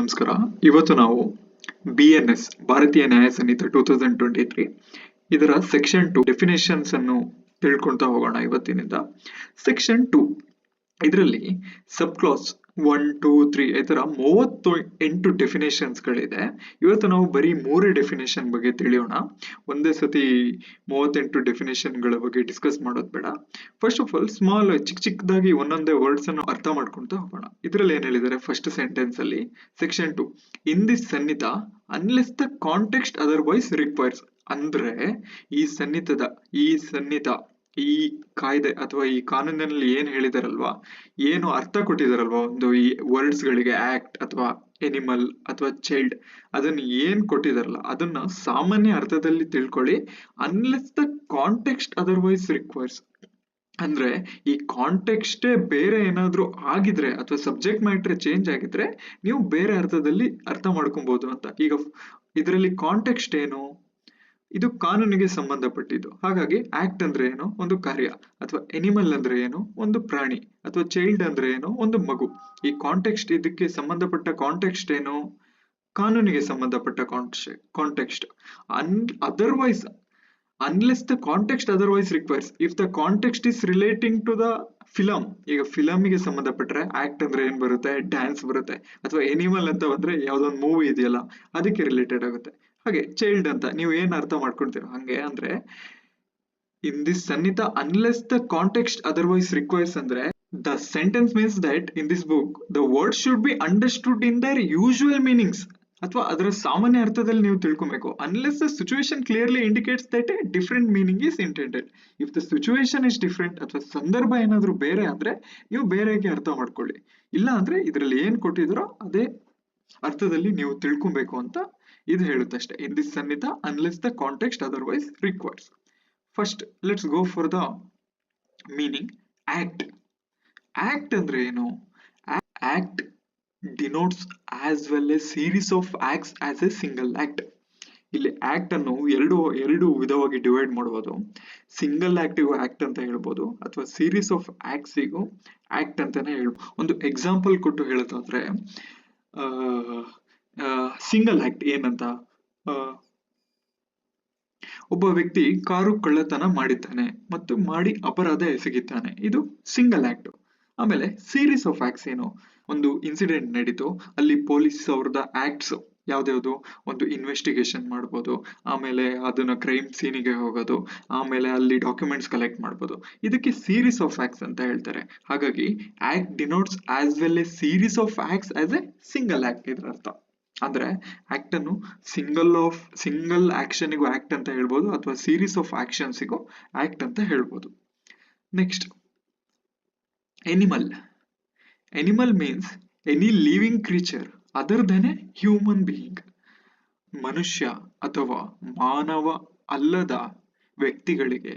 ನಮಸ್ಕಾರ. ಇವತ್ತು ನಾವು B N S Bharatiya Nyaya Sanhita two thousand twenty three ಇದರ ಸೆಕ್ಷನ್ ಟು ಡೆಫಿನೇಷನ್ಸ್ ಅನ್ನು ತಿಳ್ಕೊಳ್ತಾ ಹೋಗೋಣ ಇವತ್ತಿನಿಂದ. ಸೆಕ್ಷನ್ ಟು ಇದರಲ್ಲಿ sub clause one two three ಈ ಥರ ಮೂವತ್ತು ಎಂಟು ಡೆಫಿನೇಷನ್ಸ್ ಗಳಿದೆ. ಇವತ್ತು ನಾವು ಬರೀ ಮೂರೇ ಡೆಫಿನೇಷನ್ ಬಗ್ಗೆ ತಿಳಿಯೋಣ. ಒಂದೇ ಸತಿ ಮೂವತ್ತೆಂಟು ಡೆಫಿನೇಷನ್ಗಳ ಬಗ್ಗೆ ಡಿಸ್ಕಸ್ ಮಾಡೋದು ಬೇಡ. ಫಸ್ಟ್ ಆಫ್ ಆಲ್ ಸ್ಮಾಲ್ ಚಿಕ್ಕ ಚಿಕ್ಕದಾಗಿ ಒಂದೊಂದೇ ವರ್ಡ್ಸ್ ಅನ್ನು ಅರ್ಥ ಮಾಡ್ಕೊಂತ ಹೋಗೋಣ. ಇದರಲ್ಲಿ ಏನ್ ಹೇಳಿದ್ದಾರೆ? ಫಸ್ಟ್ ಸೆಂಟೆನ್ಸ್ ಅಲ್ಲಿ section two in this Sanhita unless the context otherwise requires ಅಂದ್ರೆ ಈ ಸನ್ನಿತದ ಈ ಸನ್ನಿಧ. ಈ ಕಾಯ್ದೆ ಅಥವಾ ಈ ಕಾನೂನಿನಲ್ಲಿ ಏನ್ ಹೇಳಿದಾರಲ್ವಾ? ಏನು ಅರ್ಥ ಕೊಟ್ಟಿದಾರಲ್ವಾ ಒಂದು ಈ ವರ್ಡ್ಸ್ ಗಳಿಗೆ ಆಕ್ಟ್ ಅಥವಾ ಎನಿಮಲ್ ಅಥವಾ ಚೈಲ್ಡ್ ಅದನ್ನ ಏನ್ ಕೊಟ್ಟಿದಾರಲ್ಲ, ಅದನ್ನ ಸಾಮಾನ್ಯ ಅರ್ಥದಲ್ಲಿ ತಿಳ್ಕೊಳ್ಳಿ. Unless the context otherwise requires ಅಂದ್ರೆ ಈ ಕಾಂಟೆಕ್ಸ್ಟೇ ಬೇರೆ ಏನಾದ್ರೂ ಆಗಿದ್ರೆ ಅಥವಾ ಸಬ್ಜೆಕ್ಟ್ ಮ್ಯಾಟ್ರ್ ಚೇಂಜ್ ಆಗಿದ್ರೆ ನೀವು ಬೇರೆ ಅರ್ಥದಲ್ಲಿ ಅರ್ಥ ಮಾಡ್ಕೊಬಹುದು ಅಂತ. ಈಗ ಇದರಲ್ಲಿ ಕಾಂಟೆಕ್ಸ್ಟ್ ಏನು? ಇದು ಕಾನೂನಿಗೆ ಸಂಬಂಧಪಟ್ಟಿದ್ದು. ಹಾಗಾಗಿ ಆಕ್ಟ್ ಅಂದ್ರೆ ಏನು? ಒಂದು ಕಾರ್ಯ. ಅಥವಾ ಎನಿಮಲ್ ಅಂದ್ರೆ ಏನು? ಒಂದು ಪ್ರಾಣಿ. ಅಥವಾ ಚೈಲ್ಡ್ ಅಂದ್ರೆ ಏನು? ಒಂದು ಮಗು. ಈ ಕಾಂಟೆಕ್ಸ್ಟ್ ಇದಕ್ಕೆ ಸಂಬಂಧಪಟ್ಟ ಕಾಂಟೆಕ್ಸ್ಟ್ ಏನು? ಕಾನೂನಿಗೆ ಸಂಬಂಧಪಟ್ಟ context an otherwise unless the context otherwise requires if the context is relating to the film ಈಗ ಫಿಲಮ್ಗೆ ಸಂಬಂಧಪಟ್ಟರೆ ಆಕ್ಟ್ ಅಂದ್ರೆ ಏನ್ ಬರುತ್ತೆ? ಡ್ಯಾನ್ಸ್ ಬರುತ್ತೆ. ಅಥವಾ ಎನಿಮಲ್ ಅಂತ ಬಂದ್ರೆ ಯಾವ್ದೊಂದು ಮೂವಿ ಇದೆಯಲ್ಲ, ಅದಕ್ಕೆ ರಿಲೇಟೆಡ್ ಆಗುತ್ತೆ. ಹಾಗೆ ಚೈಲ್ಡ್ ಅಂತ ನೀವು ಏನ್ ಅರ್ಥ ಮಾಡ್ಕೊಳ್ತೀರೋ ಹಂಗೆ ಅಂದ್ರೆ in this Sanhita unless the context otherwise requires ಅಂದ್ರೆ the sentence means that in this book the word should be understood in their usual meanings ಅಥವಾ ಅದರ ಸಾಮಾನ್ಯ ಅರ್ಥದಲ್ಲಿ ನೀವು ತಿಳ್ಕೊಬೇಕು. Unless the situation clearly indicates that different meaning is intended if the situation is different ಅಥವಾ ಸಂದರ್ಭ ಏನಾದ್ರೂ ಬೇರೆ ಅಂದ್ರೆ ನೀವು ಬೇರೆಗೆ ಅರ್ಥ ಮಾಡ್ಕೊಳ್ಳಿ. ಇಲ್ಲ ಅಂದ್ರೆ ಇದರಲ್ಲಿ ಏನ್ ಕೊಟ್ಟಿದ್ರೋ ಅದೇ ಅರ್ಥದಲ್ಲಿ ನೀವು ತಿಳ್ಕೊಬೇಕು ಅಂತ ಇದು ಹೇಳುತ್ತಷ್ಟೇ in this Sanhita unless the context otherwise requires first let's go for the meaning act act ಅಂದ್ರೆ ಏನು? Act denotes as well a series of acts as a single act ಇಲ್ಲಿ ಆಕ್ಟ್ ಅನ್ನು ಎರಡು ಎರಡು ವಿಧವಾಗಿ ಡಿವೈಡ್ ಮಾಡಬಹುದು ಸಿಂಗಲ್ ಆಕ್ಟಿಗೂ ಆಕ್ಟ್ ಅಂತ ಹೇಳ್ಬೋದು, ಅಥವಾ ಸೀರೀಸ್ ಆಫ್ ಆಕ್ಟ್ಸಿಗೂ ಆಕ್ಟ್ ಅಂತಾನೆ ಹೇಳ್ಬೋದು. ಒಂದು ಎಕ್ಸಾಂಪಲ್ ಕೊಟ್ಟು ಹೇಳೋದಾದ್ರೆ ಸಿಂಗಲ್ ಆಕ್ಟ್ ಏನಂತ? ಒಬ್ಬ ವ್ಯಕ್ತಿ ಕಾರು ಕಳ್ಳತನ ಮಾಡಿದ್ದಾನೆ ಮತ್ತು ಮಾಡಿ ಅಪರಾಧ ಎಸಗಿದ್ದಾನೆ. ಇದು ಸಿಂಗಲ್ ಆಕ್ಟ್ ಆಮೇಲೆ ಸೀರೀಸ್ ಆಫ್ ಆಕ್ಟ್ಸ್ ಏನು? ಒಂದು ಇನ್ಸಿಡೆಂಟ್ ನಡೀತು. ಅಲ್ಲಿ ಪೊಲೀಸ್ ಅವ್ರದ ಆಕ್ಟ್ಸ್ ಯಾವ್ದ್ಯಾವ್ದು? ಒಂದು ಇನ್ವೆಸ್ಟಿಗೇಷನ್ ಮಾಡ್ಬೋದು. ಆಮೇಲೆ ಅದನ್ನ ಕ್ರೈಮ್ ಸೀನಿಗೆ ಹೋಗೋದು. ಆಮೇಲೆ ಅಲ್ಲಿ ಡಾಕ್ಯುಮೆಂಟ್ಸ್ ಕಲೆಕ್ಟ್ ಮಾಡ್ಬೋದು. ಇದಕ್ಕೆ ಸೀರೀಸ್ ಆಫ್ ಆಕ್ಟ್ಸ್ ಅಂತ ಹೇಳ್ತಾರೆ. ಹಾಗಾಗಿ act denotes as well a series of acts as a single act ಇದರ ಅರ್ಥ ಅಂದ್ರೆ ಆಕ್ಟ್ ಅನ್ನು ಸಿಂಗಲ್ ಆಫ್ ಸಿಂಗಲ್ ಆಕ್ಷನ್ಗೂ ಆಕ್ಟ್ ಅಂತ ಹೇಳ್ಬೋದು ಅಥವಾ ಸೀರೀಸ್ ಆಫ್ ಆಕ್ಷನ್ಸಿಗೂ ಆಕ್ಟ್ ಅಂತ ಹೇಳ್ಬೋದು. Next animal animal means any living creature other than a human being ಮನುಷ್ಯ ಅಥವಾ ಮಾನವ ಅಲ್ಲದ ವ್ಯಕ್ತಿಗಳಿಗೆ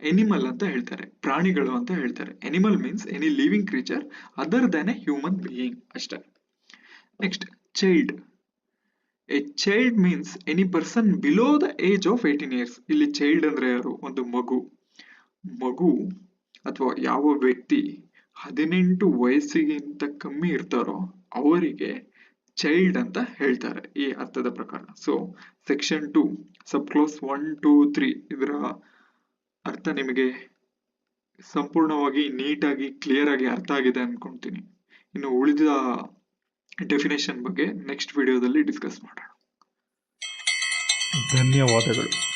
ಎನಿಮಲ್ ಅಂತ ಹೇಳ್ತಾರೆ, ಪ್ರಾಣಿಗಳು ಅಂತ ಹೇಳ್ತಾರೆ. Animal means any living creature other than a human being ಅಷ್ಟೇ. Next child a child means any person below the age of eighteen years ಇಲ್ಲಿ ಚೈಲ್ಡ್ ಅಂದ್ರೆ ಯಾರು? ಒಂದು ಮಗು. ಮಗು ಅಥವಾ ಯಾವ ವ್ಯಕ್ತಿ ಹದಿನೆಂಟು ವಯಸ್ಸಿಗಿಂತ ಕಮ್ಮಿ ಇರ್ತಾರೋ ಅವರಿಗೆ ಚೈಲ್ಡ್ ಅಂತ ಹೇಳ್ತಾರೆ ಈ ಅರ್ಥದ ಪ್ರಕಾರ. So section two sub clause one two three ಇದರ ಅರ್ಥ ನಿಮಗೆ ಸಂಪೂರ್ಣವಾಗಿ ನೀಟಾಗಿ ಕ್ಲಿಯರ್ ಆಗಿ ಅರ್ಥ ಆಗಿದೆ ಅನ್ಕೊಂತೀನಿ. ಇನ್ನು ಉಳಿದ ಡೆಫಿನೇಷನ್ ಬಗ್ಗೆ ನೆಕ್ಸ್ಟ್ ವಿಡಿಯೋದಲ್ಲಿ ಡಿಸ್ಕಸ್ ಮಾಡೋಣ. ಧನ್ಯವಾದಗಳು.